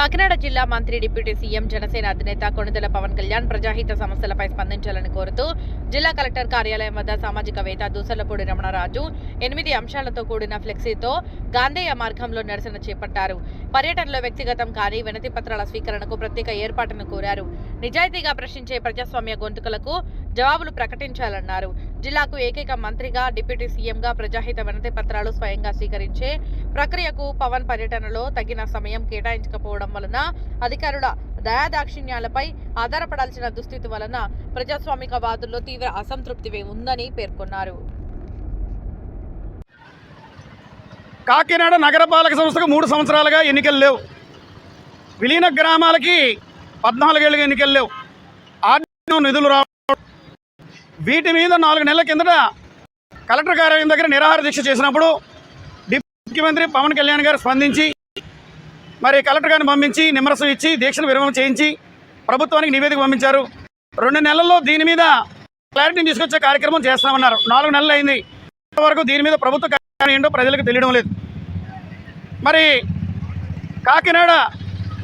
కాకినాడ జిల్లా మంత్రి deputy CM Janasena అధినేత కొణిదెల పవన్ కళ్యాణ్ ప్రజాహిత సమస్యలపై స్పందించాలని కోరుతూ జిల్లా కలెక్టర్ కార్యాలయం వద్ద సామాజికవేత్త దూసలపూడి రమణరాజు ఎనిమిది అంశాలతో కూడిన ఫ్లెక్సీతో గాంధేయ మార్గంలో నిరసన చేపట్టారు. పర్యటనలో వ్యక్తిగతం కానీ వినతి పత్రాల స్వీకరణకు ప్రత్యేక ఏర్పాటును కోరారు. నిజాయితీగా ప్రశ్నించే ప్రజాస్వామ్య గొంతుకలకు జవాబులు ప్రకటించాలన్నారు. జిల్లాకు ఏకైక మంత్రిగా డిప్యూటీ సీఎంగా ప్రజాహిత వినతి పత్రాలు స్వయంగా స్వీకరించే ప్రక్రియకు పవన్ పర్యటనలో తగిన సమయం కేటాయించకపోవడం వలన అధికారుల దయాదాక్షిణ్యాలపై ఆధారపడాల్సిన దుస్థితి వలన ప్రజాస్వామికవాదుల్లో తీవ్ర అసంతృప్తి ఉందని పేర్కొన్నారు. కాకినాడ నగరపాలక సంస్థకు మూడు సంవత్సరాలుగా ఎన్నికలు లేవు. విలీన గ్రామాలకి పద్నాలుగేళ్ళుగా ఎన్నికలు లేవు. ఆర్థిక నిధులు రావు వీటి మీద నాలుగు నెలల కిందట కలెక్టర్ కార్యాలయం దగ్గర నిరాహార దీక్ష చేసినప్పుడు డిప్యూటీ ముఖ్యమంత్రి పవన్ కళ్యాణ్ గారు స్పందించి మరి కలెక్టర్ గారిని పంపించి నిమ్మరసం ఇచ్చి దీక్షను విరమణ చేయించి ప్రభుత్వానికి నివేదిక పంపించారు. రెండు నెలల్లో దీని మీద క్లారిటీని తీసుకొచ్చే కార్యక్రమం చేస్తామన్నారు. నాలుగు నెలలు అయింది. ఇంతవరకు దీని మీద ప్రభుత్వ కార్యాలయం ఏంటో ప్రజలకు తెలియడం లేదు. మరి కాకినాడ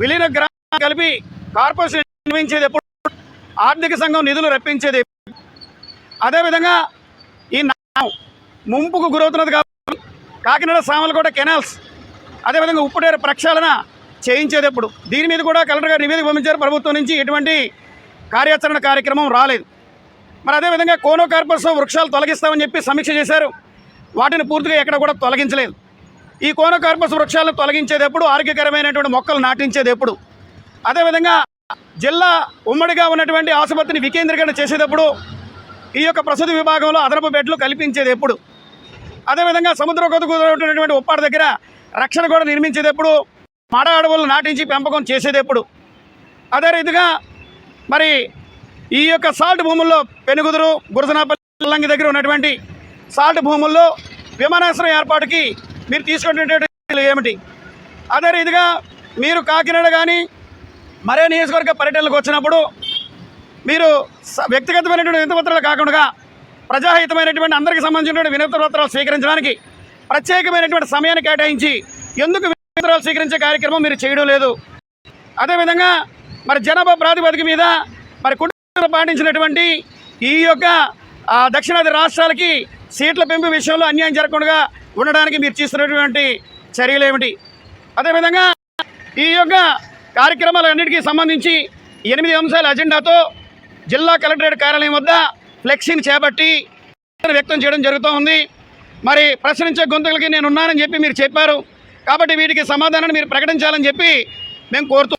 విలీన గ్రామం కలిపి కార్పొరేషన్ నిర్వహించేది ఎప్పుడు? ఆర్థిక సంఘం నిధులు రప్పించేది అదేవిధంగా ఈ నా- ముంపుకు గురవుతున్నది కాబట్టి కాకినాడ సామలకోట కెనాల్స్ అదేవిధంగా ఉప్పుడేరు ప్రక్షాళన చేయించేది ఎప్పుడు దీని మీద కూడా కలెక్టర్ గారు నివేదిక పంపించారు. ప్రభుత్వం నుంచి ఎటువంటి కార్యాచరణ కార్యక్రమం రాలేదు. మరి అదేవిధంగా కోనో కార్పొరేషన్ వృక్షాలు తొలగిస్తామని చెప్పి సమీక్ష చేశారు. వాటిని పూర్తిగా ఎక్కడ కూడా తొలగించలేదు. ఈ కోనో కార్పస్ వృక్షాలను తొలగించేటప్పుడు ఆరోగ్యకరమైనటువంటి మొక్కలు నాటించేది ఎప్పుడు అదేవిధంగా జిల్లా ఉమ్మడిగా ఉన్నటువంటి ఆసుపత్రిని వికేంద్రీకరణ చేసేటప్పుడు ఈ యొక్క ప్రసూతి విభాగంలో అదనపు బెడ్లు కల్పించేది ఎప్పుడు అదేవిధంగా సముద్ర కొద్దుకున్నటువంటి ఉప్పాడ దగ్గర రక్షణ కూడా నిర్మించేది ఎప్పుడు మడ అడవులు నాటించి పెంపకం చేసేది ఎప్పుడు? అదే రీతిగా మరి ఈ యొక్క సాల్ట్ భూముల్లో పెనుగుదురు గురజనాపల్లి దగ్గర ఉన్నటువంటి సాల్ట్ భూముల్లో విమానాశ్రయం ఏర్పాటుకి మీరు తీసుకునేటువంటి ఏమిటి? అదే రీతిగా మీరు కాకినాడ కానీ మరే నియోజకవర్గ పర్యటనలకు వచ్చినప్పుడు మీరు వ్యక్తిగతమైనటువంటి వినతి పత్రాలు కాకుండా ప్రజాహితమైనటువంటి అందరికీ సంబంధించినటువంటి వినతి పత్రాలు స్వీకరించడానికి ప్రత్యేకమైనటువంటి సమయాన్ని కేటాయించి ఎందుకు పత్రాలు స్వీకరించే కార్యక్రమం మీరు చేయడం లేదు. అదేవిధంగా మరి జనాభా ప్రాతిపదిక మీద మరి కుటుంబాలు పాటించినటువంటి ఈ యొక్క దక్షిణాది రాష్ట్రాలకి సీట్ల పెంపు విషయంలో అన్యాయం జరగకుండా ఉండడానికి మీరు చేస్తున్నటువంటి చర్యలు ఏమిటి? అదేవిధంగా ఈ యొక్క కార్యక్రమాలన్నిటికీ సంబంధించి ఎనిమిది అంశాల అజెండాతో జిల్లా కలెక్టరేట్ కార్యాలయం వద్ద ఫ్లెక్సీని చేపట్టి వ్యక్తం చేయడం జరుగుతూ ఉంది. మరి ప్రశ్నించే గొంతులకి నేను ఉన్నానని చెప్పి మీరు చెప్పారు. కాబట్టి వీటికి సమాధానాన్ని మీరు ప్రకటించాలని చెప్పి మేము కోరుతూ